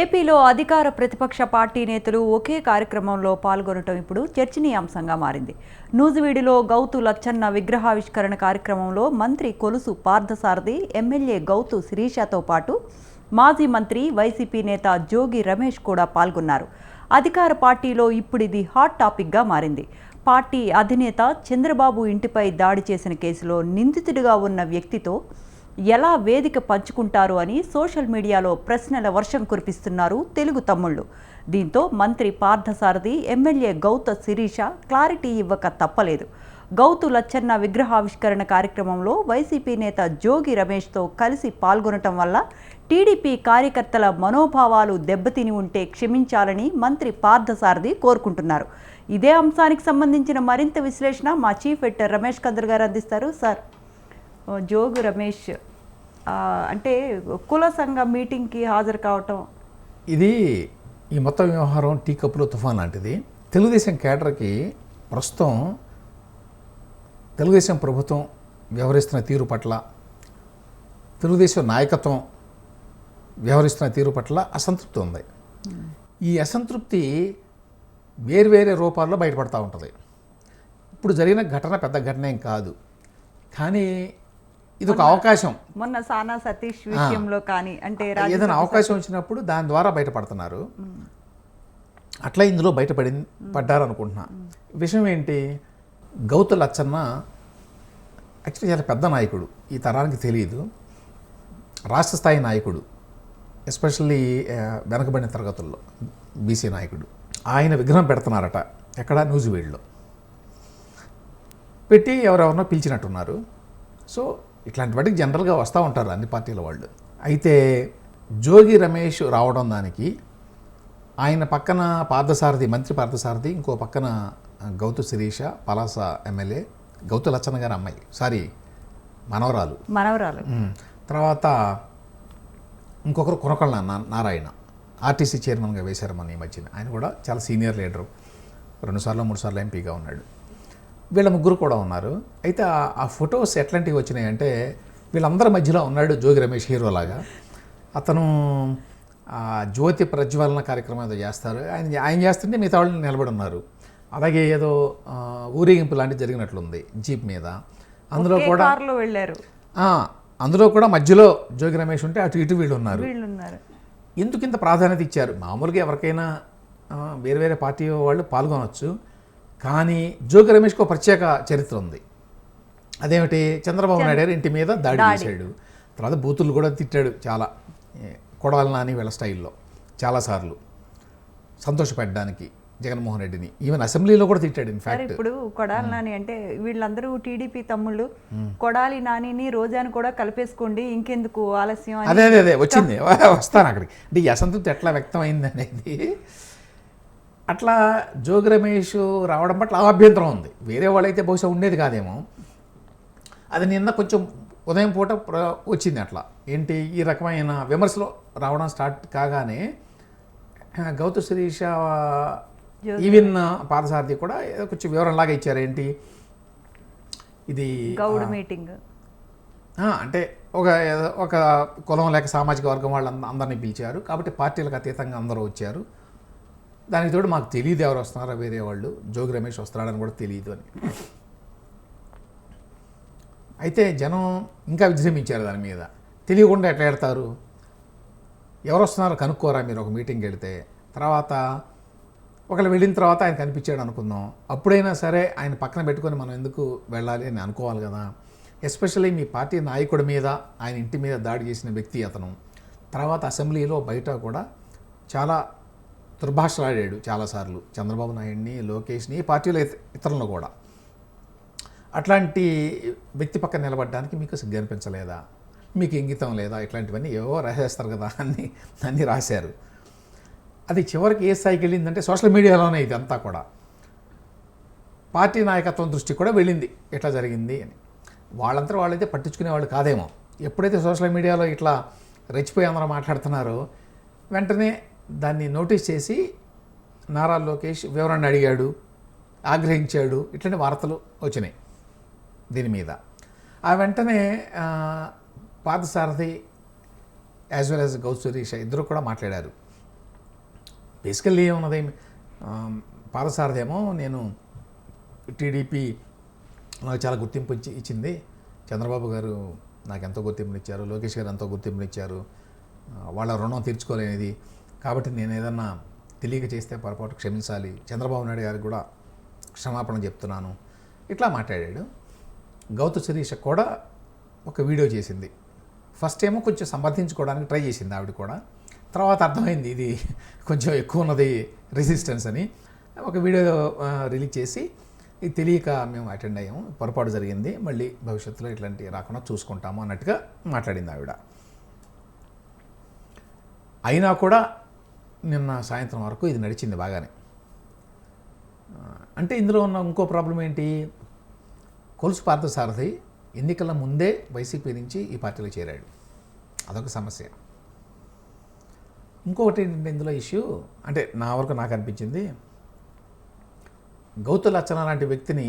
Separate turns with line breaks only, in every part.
ఏపీలో అధికార ప్రతిపక్ష పార్టీ నేతలు ఒకే కార్యక్రమంలో పాల్గొనటం ఇప్పుడు చర్చనీయాంశంగా మారింది. నూజివీడిలో గౌతు లచ్చన్న విగ్రహావిష్కరణ కార్యక్రమంలో మంత్రి కొలుసు పార్థసారథి ఎమ్మెల్యే గౌతు శిరీషతో పాటు మాజీ మంత్రి వైసీపీ నేత జోగి రమేష్ కూడా పాల్గొన్నారు. అధికార పార్టీలో ఇప్పుడు ఇది హాట్ టాపిక్గా మారింది. పార్టీ అధినేత చంద్రబాబు ఇంటిపై దాడి చేసిన కేసులో నిందితుడిగా ఉన్న వ్యక్తితో ఎలా వేదిక పంచుకుంటారు అని సోషల్ మీడియాలో ప్రశ్నల వర్షం కురిపిస్తున్నారు తెలుగు తమ్ముళ్ళు. దీంతో మంత్రి పార్థసారథి ఎమ్మెల్యే గౌత శిరీష క్లారిటీ ఇవ్వక తప్పలేదు. గౌతు లచ్చన్న విగ్రహావిష్కరణ కార్యక్రమంలో వైసీపీ నేత జోగి రమేష్తో కలిసి పాల్గొనటం వల్ల టీడీపీ కార్యకర్తల మనోభావాలు దెబ్బతిని ఉంటే క్షమించాలని మంత్రి పార్థసారథి కోరుకుంటున్నారు. ఇదే అంశానికి సంబంధించిన మరింత విశ్లేషణ మా చీఫ్ ఎడిటర్ రమేష్ కందర్ గారు అందిస్తారు. సార్ జోగు రమేష్ అంటే కుల సంఘ మీటింగ్కి హాజరు కావటం.
ఇది ఈ మొత్తం వ్యవహారం టీ కప్పులో తుఫాన్ లాంటిది. తెలుగుదేశం కేడర్కి ప్రస్తుతం తెలుగుదేశం ప్రభుత్వం వ్యవహరిస్తున్న తీరు పట్ల తెలుగుదేశం నాయకత్వం వ్యవహరిస్తున్న తీరు పట్ల అసంతృప్తి ఉంది. ఈ అసంతృప్తి వేర్వేరే రూపాల్లో బయటపడతా ఉంటుంది. ఇప్పుడు జరిగిన ఘటన పెద్ద ఘటన ఏం కాదు. కానీ ఇది ఒక అవకాశం.
మొన్న సానా సతీష్ విషయంలో కానీ అంటే
ఏదైనా అవకాశం వచ్చినప్పుడు దాని ద్వారా బయటపడుతున్నారు. అట్లా ఇందులో బయటపడి పడ్డారు అనుకుంటున్నా విషయం ఏంటి? గౌతు లచ్చన్న యాక్చువల్లీ చాలా పెద్ద నాయకుడు. ఈ తరానికి తెలియదు రాష్ట్ర స్థాయి నాయకుడు. ఎస్పెషల్లీ వెనకబడిన తరగతుల్లో బీసీ నాయకుడు. ఆయన విగ్రహం పెడుతున్నారట ఎక్కడ? న్యూజివీడ్లో పెట్టి ఎవరెవరినో పిలిచినట్టున్నారు. సో ఇట్లాంటి వాటికి జనరల్గా వస్తూ ఉంటారు అన్ని పార్టీల వాళ్ళు. అయితే జోగి రమేష్ రావడం దానికి ఆయన పక్కన పార్థసారథి మంత్రి పార్థసారథి ఇంకో పక్కన గౌతు శిరీష పలాస ఎమ్మెల్యే గౌతు లచ్చన్న గారి అమ్మాయి. సారీ మనవరాలు.
మనవరాలు.
తర్వాత ఇంకొకరు కొనకళ్ళ నా- నారాయణ. ఆర్టీసీ చైర్మన్గా వేశారు మన ఈ మధ్యన. ఆయన కూడా చాలా సీనియర్ లీడరు. రెండుసార్లు మూడు సార్లు ఎంపీగా ఉన్నాడు. వీళ్ళ ముగ్గురు కూడా ఉన్నారు. అయితే ఆ- ఫొటోస్ ఎట్లాంటివి వచ్చినాయి అంటే వీళ్ళందరి మధ్యలో ఉన్నాడు జోగి రమేష్ హీరోలాగా అతను జ్యోతి ప్రజ్వలన కార్యక్రమం ఏదో చేస్తారు. ఆయన ఆయన చేస్తుంటే మిగతా వాళ్ళు నిలబడి ఉన్నారు. అలాగే ఏదో ఊరేగింపు లాంటిది జరిగినట్లుంది జీప్ మీద. అందులో కూడా
వెళ్ళారు.
అందులో కూడా మధ్యలో జోగి రమేష్ ఉంటే అటు ఇటు వీళ్ళు ఉన్నారు. ఎందుకు ఇంత ప్రాధాన్యత ఇచ్చారు? మామూలుగా ఎవరికైనా వేరే వేరే పార్టీ వాళ్ళు పాల్గొనవచ్చు కానీ జోగి రమేష్కి ఒక ప్రత్యేక చరిత్ర ఉంది. అదేమిటి? చంద్రబాబు నాయుడు గారి ఇంటి మీద దాడి చేశాడు. తర్వాత బూతులు కూడా తిట్టాడు చాలా. కొడాలి నాని వీళ్ళ స్టైల్లో చాలాసార్లు సంతోషపెట్టడానికి జగన్మోహన్ రెడ్డిని. ఈవెన్ అసెంబ్లీలో కూడా తిట్టాడు
సార్
ఇన్ఫ్యాక్ట్
ఇప్పుడు కొడాలి నాని అంటే వీళ్ళందరూ టీడీపీ తమ్ముళ్ళు. కొడాలి నానిని రోజాని కూడా కలిపేసుకోండి ఇంకెందుకు ఆలస్యం
అదే అదే అదే వచ్చింది. వస్తాను అక్కడికి. అంటే ఈ అసంతృప్తి ఎట్లా వ్యక్తం అయింది అనేది అట్లా జోగి రమేష్ రావడం పట్ల అభ్యంతరం ఉంది. వేరే వాళ్ళైతే బహుశా ఉండేది కాదేమో. అది నిన్న కొంచెం ఉదయం పూట వచ్చింది అట్లా. ఏంటి? ఈ రకమైన విమర్శలు రావడం స్టార్ట్ కాగానే గౌతు శిరీష ఈవెన్ పాదసారథి కూడా ఏదో కొంచెం వివరంలాగా ఇచ్చారు. ఏంటి? ఇది
గౌడ్ మీటింగ్.
అంటే ఒక ఒక కులం లేక సామాజిక వర్గం వాళ్ళు అంద- అందరినీ పిలిచారు. కాబట్టి పార్టీలకు అతీతంగా అందరూ వచ్చారు. దానికి తోడు మాకు తెలియదు ఎవరు వస్తున్నారో వేరే వాళ్ళు. జోగి రమేష్ వస్తున్నాడని కూడా తెలియదు అని. అయితే జనం ఇంకా విజృంభించారు దాని మీద. తెలియకుండా ఎట్లా ఎడతారు ఎవరు వస్తున్నారో కనుక్కోరా మీరు ఒక మీటింగ్కి వెళితే. తర్వాత ఒకళ్ళు వెళ్ళిన తర్వాత ఆయన కనిపించాడు అనుకుందాం. అప్పుడైనా సరే ఆయన పక్కన పెట్టుకొని మనం ఎందుకు వెళ్ళాలి అని అనుకోవాలి కదా. ఎస్పెషల్లీ మీ పార్టీ నాయకుడి మీద ఆయన ఇంటి మీద దాడి చేసిన వ్యక్తి అతను. తర్వాత అసెంబ్లీలో బయట కూడా చాలా దుర్భాషలాడాడు చాలాసార్లు. చంద్రబాబు నాయుడిని లోకేష్ని పార్టీలో ఇతరులను కూడా. అట్లాంటి వ్యక్తి పక్కన నిలబడడానికి మీకు సిగ్గు అనిపించలేదా? మీకు ఇంగితం లేదా? ఇట్లాంటివన్నీ ఏవో రాసేస్తారు కదా అన్ని అన్నీ రాశారు. అది చివరికి ఏ స్థాయికి వెళ్ళిందంటే సోషల్ మీడియాలోనే ఇదంతా కూడా. పార్టీ నాయకత్వం దృష్టి కూడా వెళ్ళింది. ఎట్లా జరిగింది అని. వాళ్ళంతా వాళ్ళైతే పట్టించుకునే వాళ్ళు కాదేమో. ఎప్పుడైతే సోషల్ మీడియాలో ఇట్లా రెచ్చిపోయి అందరూ మాట్లాడుతున్నారో వెంటనే దాన్ని నోటీస్ చేసి నారా లోకేష్ వివరణ అడిగాడు ఆగ్రహించాడు. ఇట్లాంటి వార్తలు వచ్చినాయి దీని మీద. ఆ వెంటనే ఆ, పార్థసారథి యాజ్ వెల్ యాజ్ గౌసురీష ఇద్దరు కూడా మాట్లాడారు. బేసికల్లీ ఏమున్నది? పాదసారథేమో నేను టీడీపీ నాకు చాలా గుర్తింపు ఇచ్చింది. చంద్రబాబు గారు నాకు ఎంతో గుర్తింపునిచ్చారు లోకేష్ గారు ఎంతో గుర్తింపునిచ్చారు. వాళ్ళ రుణం తీర్చుకోలేనిది. కాబట్టి నేను ఏదన్నా తెలియక చేస్తే పొరపాటు క్షమించాలి. చంద్రబాబు నాయుడు గారికి కూడా క్షమాపణ చెప్తున్నాను. ఇట్లా మాట్లాడాడు. గౌత శిరీష కూడా ఒక వీడియో చేసింది. ఫస్ట్ ఏమో కొంచెం సంబంధించుకోవడానికి ట్రై చేసింది ఆవిడ కూడా. తర్వాత అర్థమైంది ఇది కొంచెం ఎక్కువ ఉన్నది రెసిస్టెన్స్ అని. ఒక వీడియో రిలీజ్ చేసి ఇది తెలియక మేము అటెండ్ అయ్యాము. పొరపాటు జరిగింది. మళ్ళీ భవిష్యత్తులో ఇట్లాంటివి రాకుండా చూసుకుంటాము అన్నట్టుగా మాట్లాడింది ఆవిడ. అయినా కూడా నిన్న సాయంత్రం వరకు ఇది నడిచింది బాగానే. అంటే ఇందులో ఉన్న ఇంకో ప్రాబ్లం ఏంటి? కొలుసు పార్థసారథి ఎన్నికల ముందే వైసీపీ నుంచి ఈ పార్టీలో చేరాడు. అదొక సమస్య. ఇంకొకటి ఏంటంటే ఇందులో ఇష్యూ అంటే నా వరకు నాకు అనిపించింది గౌతు లచ్చన లాంటి వ్యక్తిని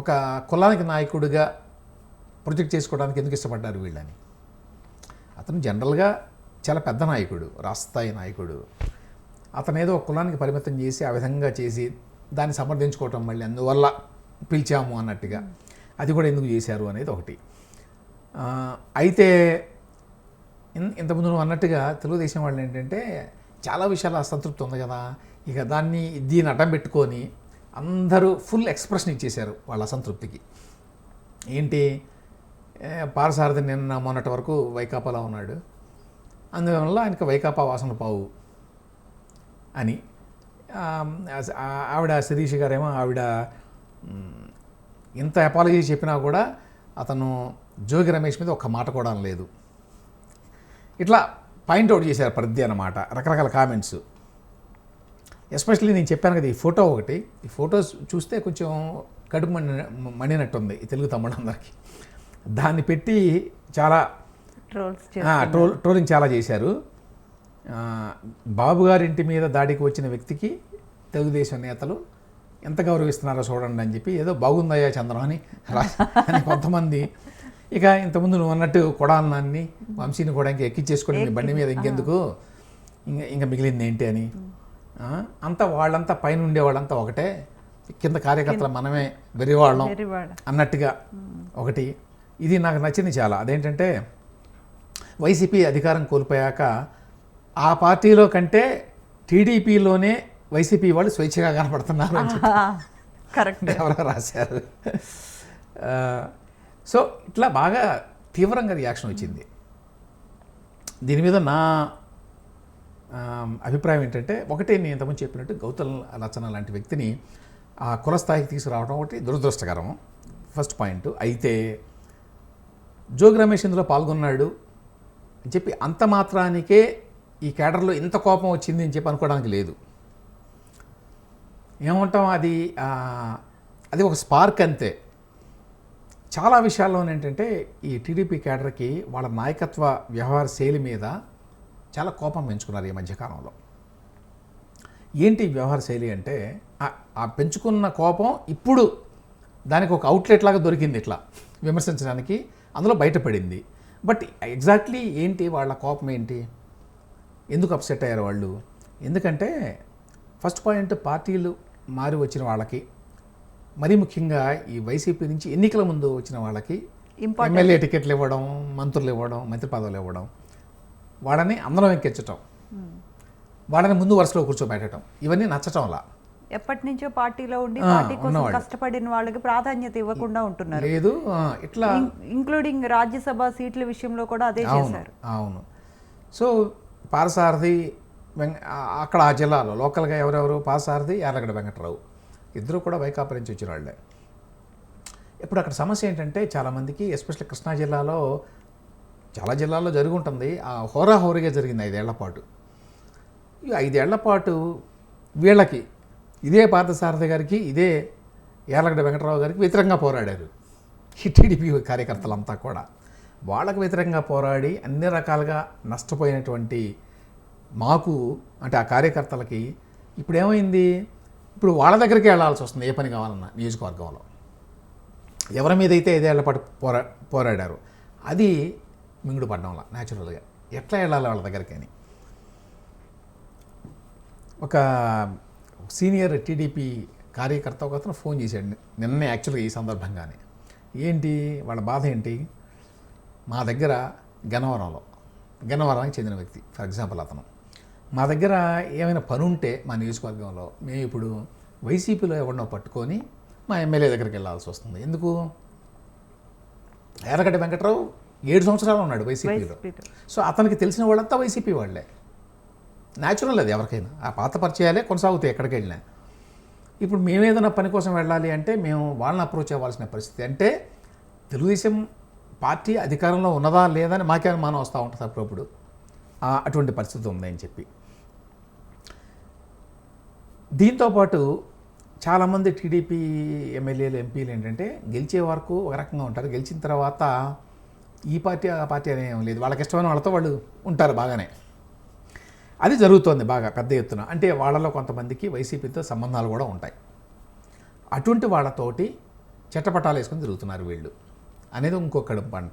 ఒక కులానికి నాయకుడిగా ప్రొజెక్ట్ చేసుకోవడానికి ఎందుకు ఇష్టపడ్డారు వీళ్ళని? అతను జనరల్గా చాలా పెద్ద నాయకుడు రాస్తాయి నాయకుడు. అతను ఏదో ఒక కులానికి పరిమితం చేసి ఆ విధంగా చేసి దాన్ని సమర్థించుకోవటం మళ్ళీ అందువల్ల పిలిచాము అన్నట్టుగా. అది కూడా ఎందుకు చేశారు అనేది ఒకటి. అయితే ఇన్- ఇంతకుముందు నువ్వు అన్నట్టుగా తెలుగుదేశం వాళ్ళు ఏంటంటే చాలా విషయాలు అసంతృప్తి ఉంది కదా ఇక దాన్ని దీన్ని అడ్డం పెట్టుకొని అందరూ ఫుల్ ఎక్స్ప్రెషన్ ఇచ్చేశారు వాళ్ళ అసంతృప్తికి. ఏంటి? పారసారథి నిన్న మొన్నటి వరకు వైకాపాలో ఉన్నాడు. అందువల్ల ఆయనకు వైకాపా వాసన పావు అని. ఆవిడ శిరీష్ గారేమో ఆవిడ ఇంత అపాలజీ చెప్పినా కూడా అతను జోగి రమేష్ మీద ఒక్క మాట కూడా లేదు ఇట్లా పాయింట్అవుట్ చేశారు ప్రతి అన్నమాట రకరకాల కామెంట్స్ ఎస్పెషల్లీ నేను చెప్పాను కదా ఈ ఫోటో ఒకటి ఈ ఫొటోస్ చూస్తే కొంచెం కడుపు మండి మండినట్టుంది తెలుగు తమ్ముడందరికీ దాన్ని పెట్టి చాలా ట్రోల్ ట్రోలింగ్ చాలా చేశారు. బాబు గారి ఇంటి మీద దాడికి వచ్చిన వ్యక్తికి తెలుగుదేశం నేతలు ఎంత గౌరవిస్తున్నారో చూడండి అని చెప్పి ఏదో బాగుందయ్యా చంద్రం అని అని కొంతమంది ఇక ఇంతకుముందు నువ్వు అన్నట్టు కొడాలనాన్ని వంశీని కూడా ఇంకా ఎక్కిచ్చేసుకొని మీ బండి మీద ఇంకెందుకు? ఇంకా ఇంకా మిగిలింది ఏంటి అని? అంతా వాళ్ళంతా పైన ఉండే వాళ్ళంతా ఒకటే. కింద కార్యకర్తలు మనమే వెరివాళ్ళం అన్నట్టుగా ఒకటి. ఇది నాకు నచ్చింది చాలా. అదేంటంటే వైసీపీ అధికారం కోల్పోయాక ఆ పార్టీలో కంటే టీడీపీలోనే వైసీపీ వాళ్ళు స్వేచ్ఛగా కనపడుతున్నారు
కరెక్ట్.
ఎవరో రాశారు. సో ఇట్లా బాగా తీవ్రంగా రియాక్షన్ వచ్చింది. దీని మీద నా అభిప్రాయం ఏంటంటే ఒకటే నేను ఇంతకుముందు చెప్పినట్టు గౌతమ్ లచ్చన లాంటి వ్యక్తిని ఆ కుల స్థాయికి తీసుకురావడం ఒకటి దురదృష్టకరం. ఫస్ట్ పాయింట్ అయితే జోగి రమేష్ ఇందులో పాల్గొన్నాడు. అని చెప్పి అంత మాత్రానికే ఈ కేడర్లో ఇంత కోపం వచ్చింది అని చెప్పి అనుకోవడానికి లేదు. ఏమంటాం అది? అది ఒక స్పార్క్ అంతే. చాలా విషయాల్లో ఏంటంటే ఈ టీడీపీ కేడర్కి వాళ్ళ నాయకత్వ వ్యవహార శైలి మీద చాలా కోపం పెంచుకున్నారు ఈ మధ్యకాలంలో ఏంటి వ్యవహార శైలి అంటే ఆ పెంచుకున్న కోపం ఇప్పుడు దానికి ఒక అవుట్లెట్ లాగా దొరికింది ఇట్లా విమర్శించడానికి అందులో బయటపడింది. బట్ ఎగ్జాక్ట్లీ ఏంటి వాళ్ళ కోపం ఏంటి? ఎందుకు అప్సెట్ అయ్యారు వాళ్ళు? ఎందుకంటే ఫస్ట్ పాయింట్ పార్టీలు మారి వచ్చిన వాళ్ళకి మరీ ముఖ్యంగా ఈ వైసీపీ నుంచి ఎన్నికల ముందు వచ్చిన వాళ్ళకి ఎమ్మెల్యే టికెట్లు ఇవ్వడం మంత్రులు ఇవ్వడం మంత్రి పదవులు ఇవ్వడం వాళ్ళని అందరం ఎక్కించటం వాళ్ళని ముందు వరుసలో కూర్చోబెట్టడం ఇవన్నీ నచ్చటంలా.
ఎప్పటి నుంచో పార్టీలో ఉండి పార్టీ కోసం. కష్టపడిన వాళ్ళకి ప్రాధాన్యత ఇవ్వకుండా ఉంటున్నారు.
లేదు ఇట్లా
ఇంక్లూడింగ్ రాజ్యసభ సీట్ల విషయంలో కూడా అదే చేశారు.
అవును. సో పారసారథి అక్కడ ఆ జిల్లాలో లోకల్గా ఎవరెవరు? పారసారథి యార్లగడ్డ వెంకట్రావు. ఇద్దరు కూడా వైకాపా నుంచి వచ్చిన వాళ్ళే. ఇప్పుడు అక్కడ సమస్య ఏంటంటే చాలామందికి ఎస్పెషల్లీ కృష్ణా జిల్లాలో చాలా జిల్లాల్లో జరిగి ఉంటుంది ఆ హోరాహోరీగా జరిగింది ఐదేళ్ళ పాటు. ఈ ఐదేళ్ళ పాటు వీళ్ళకి ఇదే పార్థసారథి గారికి ఇదే యార్లగడ్డ వెంకటరావు గారికి వ్యతిరేకంగా పోరాడారు. ఈ టీడీపీ కార్యకర్తలంతా కూడా. వాళ్ళకు వ్యతిరేకంగా పోరాడి అన్ని రకాలుగా నష్టపోయినటువంటి మాకు అంటే ఆ కార్యకర్తలకి ఇప్పుడు ఏమైంది? ఇప్పుడు వాళ్ళ దగ్గరికి వెళ్ళాల్సి వస్తుంది ఏ పని కావాలన్నా నియోజకవర్గంలో. ఎవరి మీద అయితే ఐదేళ్ళ పాటు పోరా పోరాడారు అది మింగుడు పడ్డంలా న్యాచురల్గా ఎట్లా వెళ్ళాలి వాళ్ళ దగ్గరికి అని ఒక సీనియర్ టీడీపీ కార్యకర్త ఒక అతను ఫోన్ చేశాడు నిన్నే యాక్చువల్గా ఈ సందర్భంగానే. ఏంటి? వాళ్ళ బాధ ఏంటి? మా దగ్గర గన్నవరంలో గన్నవరానికి చెందిన వ్యక్తి ఫర్ ఎగ్జాంపుల్ అతను. మా దగ్గర ఏమైనా పని ఉంటే మా నియోజకవర్గంలో మేము ఇప్పుడు వైసీపీలో ఎవరినో పట్టుకొని మా ఎమ్మెల్యే దగ్గరికి వెళ్ళాల్సి వస్తుంది. ఎందుకు? ఎర్రగడ్డ వెంకట్రావు ఏడు సంవత్సరాలు ఉన్నాడు వైసీపీలో. సో అతనికి తెలిసిన వాళ్ళంతా వైసీపీ వాళ్ళే. న్యాచురల్ అది ఎవరికైనా. ఆ పాత పరిచయాలే కొనసాగుతాయి ఎక్కడికి వెళ్ళినా ఇప్పుడు మేము ఏదైనా పని కోసం వెళ్ళాలి అంటే మేము వాళ్ళని అప్రోచ్ అవ్వాల్సిన పరిస్థితి. అంటే తెలుగుదేశం పార్టీ అధికారంలో ఉన్నదా లేదని మాకే అనుమానం వస్తూ ఉంటుంది అప్పుడప్పుడు. అటువంటి పరిస్థితి ఉందని చెప్పి. దీంతోపాటు చాలామంది టీడీపీ ఎమ్మెల్యేలు ఎంపీలు ఏంటంటే గెలిచే వరకు ఒక రకంగా ఉంటారు. గెలిచిన తర్వాత ఈ పార్టీ ఆ పార్టీ అనేం లేదు. వాళ్ళకి ఇష్టమైన వాళ్ళతో వాళ్ళు ఉంటారు బాగానే. అది జరుగుతోంది బాగా పెద్ద ఎత్తున. అంటే వాళ్ళలో కొంతమందికి వైసీపీతో సంబంధాలు కూడా ఉంటాయి. అటువంటి వాళ్ళతోటి చట్టపటాలు వేసుకొని తిరుగుతున్నారు వీళ్ళు. అనేది ఇంకొకడు పంట.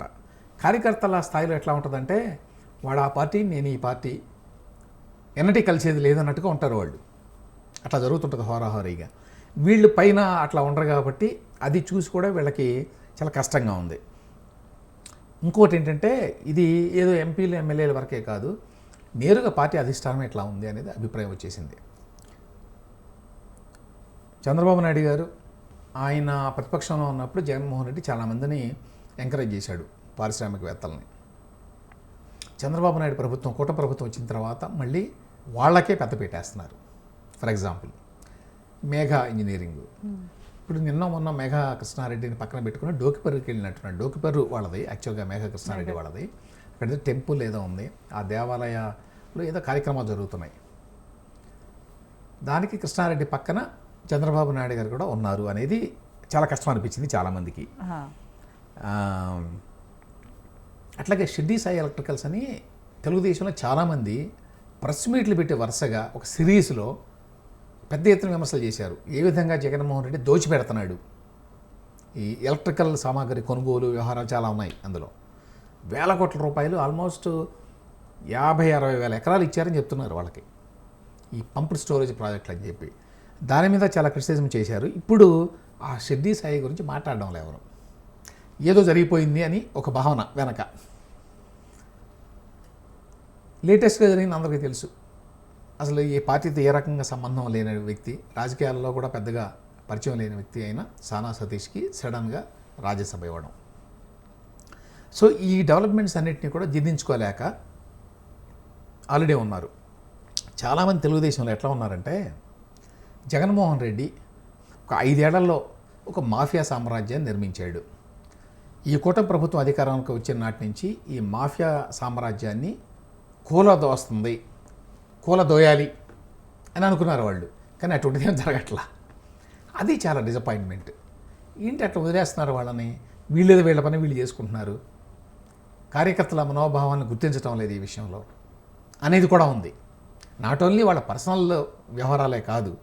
కార్యకర్తల స్థాయిలో ఎట్లా ఉంటుందంటే వాడు ఆ పార్టీ నేను ఈ పార్టీ ఎన్నటి కలిసేది లేదన్నట్టుగా ఉంటారు వాళ్ళు. అట్లా జరుగుతుంటుంది హోరాహోరీగా. వీళ్ళు పైన అట్లా ఉండరు కాబట్టి అది చూసి కూడా వీళ్ళకి చాలా కష్టంగా ఉంది. ఇంకోటి ఏంటంటే ఇది ఏదో ఎంపీలు ఎమ్మెల్యేల వరకే కాదు. నేరుగా పార్టీ అధిష్టానం ఎట్లా ఉంది అనేది అభిప్రాయం వచ్చేసింది. చంద్రబాబు నాయుడు గారు ఆయన ప్రతిపక్షంలో ఉన్నప్పుడు జగన్మోహన్ రెడ్డి చాలామందిని ఎంకరేజ్ చేశాడు పారిశ్రామికవేత్తలని. చంద్రబాబు నాయుడు ప్రభుత్వం కూట ప్రభుత్వం వచ్చిన తర్వాత మళ్ళీ వాళ్ళకే పెద్ద పెట్టేస్తున్నారు. For example Megha engineering. ఇప్పుడు నిన్న మొన్న మేఘా కృష్ణారెడ్డిని పక్కన పెట్టుకుని డోకిపర్రుకి వెళ్ళినట్టున్నాడు. డోకిపర్రు వాళ్ళది యాక్చువల్గా మేఘా కృష్ణారెడ్డి వాళ్ళది. ఏదో టెంపుల్ ఏదో ఉంది ఆ దేవాలయంలో ఏదో కార్యక్రమాలు జరుగుతున్నాయి. దానికి కృష్ణారెడ్డి పక్కన చంద్రబాబు నాయుడు గారు కూడా ఉన్నారు అనేది చాలా కష్టం అనిపించింది చాలామందికి అట్లాగే షిడ్డీ సాయి ఎలక్ట్రికల్స్ అని తెలుగుదేశంలో చాలామంది ప్రెస్ మీట్లు పెట్టి వరుసగా ఒక సిరీస్లో పెద్ద ఎత్తున విమర్శలు చేశారు. ఏ విధంగా జగన్మోహన్ రెడ్డి దోచిపెడుతున్నాడు? ఈ ఎలక్ట్రికల్ సామాగ్రి కొనుగోలు వ్యవహారాలు చాలా ఉన్నాయి అందులో. వేల కోట్ల రూపాయలు ఆల్మోస్ట్ యాభై అరవై వేల ఎకరాలు ఇచ్చారని చెప్తున్నారు వాళ్ళకి. ఈ పంప్డ్ స్టోరేజ్ ప్రాజెక్టులు అని చెప్పి. దాని మీద చాలా క్రిటిసిజం చేశారు. ఇప్పుడు ఆ షెడ్డీ సాయి గురించి మాట్లాడడం లేవరు ఏదో జరిగిపోయింది అని ఒక భావన వెనక. లేటెస్ట్గా జరిగింది అందరికీ తెలుసు. అసలు ఈ పార్టీతో ఏ రకంగా సంబంధం లేని వ్యక్తి రాజకీయాల్లో కూడా పెద్దగా పరిచయం లేని వ్యక్తి అయిన సానా సతీష్కి సడన్గా రాజ్యసభ ఇవ్వడం. సో ఈ డెవలప్మెంట్స్ అన్నింటినీ కూడా జీర్ణించుకోలేక ఆల్రెడీ ఉన్నారు. చాలామంది తెలుగుదేశంలో ఎట్లా ఉన్నారంటే జగన్మోహన్ రెడ్డి ఒక ఐదేళ్ళలో ఒక మాఫియా సామ్రాజ్యాన్ని నిర్మించాడు. ఈ కూటమి ప్రభుత్వం అధికారంలోకి వచ్చిన నాటి నుంచి ఈ మాఫియా సామ్రాజ్యాన్ని కూలదోస్తుంది కూలదోయాలి అని అనుకున్నారు వాళ్ళు. కానీ అటువంటిది ఏం జరగట్లా. అది చాలా డిసప్పాయింట్మెంట్ ఏంటి అట్లా వదిలేస్తున్నారు వాళ్ళని? వీళ్ళేదో వీళ్ళ పని వీళ్ళు చేసుకుంటున్నారు. కార్యకర్తల మనోభావాన్ని గుర్తించడం లేదు ఈ విషయంలో. అనేది కూడా ఉంది. నాట్ ఓన్లీ వాళ్ళ పర్సనల్ వ్యవహారాలే కాదు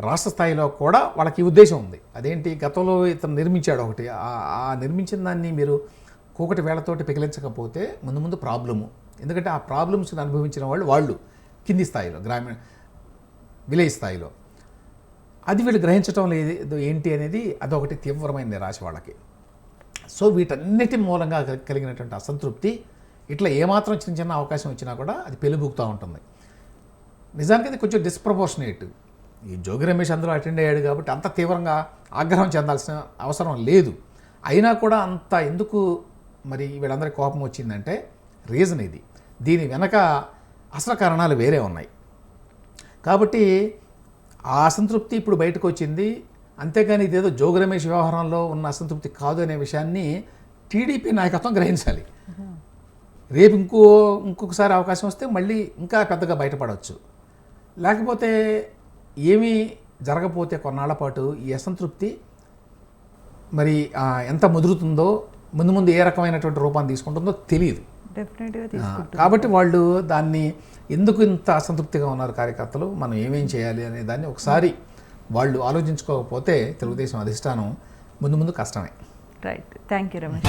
రాష్ట్ర స్థాయిలో కూడా వాళ్ళకి ఉద్దేశం ఉంది. అదేంటి? గతంలో ఇతను నిర్మించాడు ఒకటి. ఆ- ఆ నిర్మించిన దాన్ని మీరు కూకటి వేళతోటి పిగిలించకపోతే ముందు ముందు ప్రాబ్లము. ఎందుకంటే ఆ ప్రాబ్లమ్స్ని అనుభవించిన వాళ్ళు వాళ్ళు కింది స్థాయిలో గ్రామీణ విలేజ్ స్థాయిలో. అది వీళ్ళు గ్రహించడం లేదు ఏంటి అనేది అదొకటి తీవ్రమైన నిరాశ వాళ్ళకి. సో వీటన్నిటి మూలంగా కలిగినటువంటి అసంతృప్తి ఇట్లా ఏమాత్రం చిన్న చిన్న అవకాశం వచ్చినా కూడా అది పెలుబుకుతూ ఉంటుంది. నిజానికి అది కొంచెం డిస్ప్రపోర్షనేట్ ఈ జోగి రమేష్ అందులో అటెండ్ అయ్యాడు కాబట్టి అంత తీవ్రంగా ఆగ్రహం చెందాల్సిన అవసరం లేదు. అయినా కూడా అంత ఎందుకు మరి వీళ్ళందరికీ కోపం వచ్చిందంటే రీజన్ ఇది. దీని వెనక అసలు కారణాలు వేరే ఉన్నాయి. కాబట్టి ఆ అసంతృప్తి ఇప్పుడు బయటకు వచ్చింది. అంతేగాని ఇదేదో జోగి రమేష్ వ్యవహారంలో ఉన్న అసంతృప్తి కాదు అనే విషయాన్ని టీడీపీ నాయకత్వం గ్రహించాలి. రేపు ఇంకో ఇంకొకసారి అవకాశం వస్తే మళ్ళీ ఇంకా పెద్దగా బయటపడవచ్చు. లేకపోతే ఏమీ జరగపోతే కొన్నాళ్ళ పాటు ఈ అసంతృప్తి మరి ఎంత ముదురుతుందో ముందు ముందు ఏ రకమైనటువంటి రూపాన్ని తీసుకుంటుందో తెలియదు కాబట్టి వాళ్ళు దాన్ని ఎందుకు ఇంత అసంతృప్తిగా ఉన్నారు కార్యకర్తలు? మనం ఏమేం చేయాలి అనే దాన్ని ఒకసారి వాళ్ళు ఆలోచించుకోకపోతే తెలుగుదేశం అధిష్టానం ముందు ముందు కష్టమే.
Right thank you Ramesh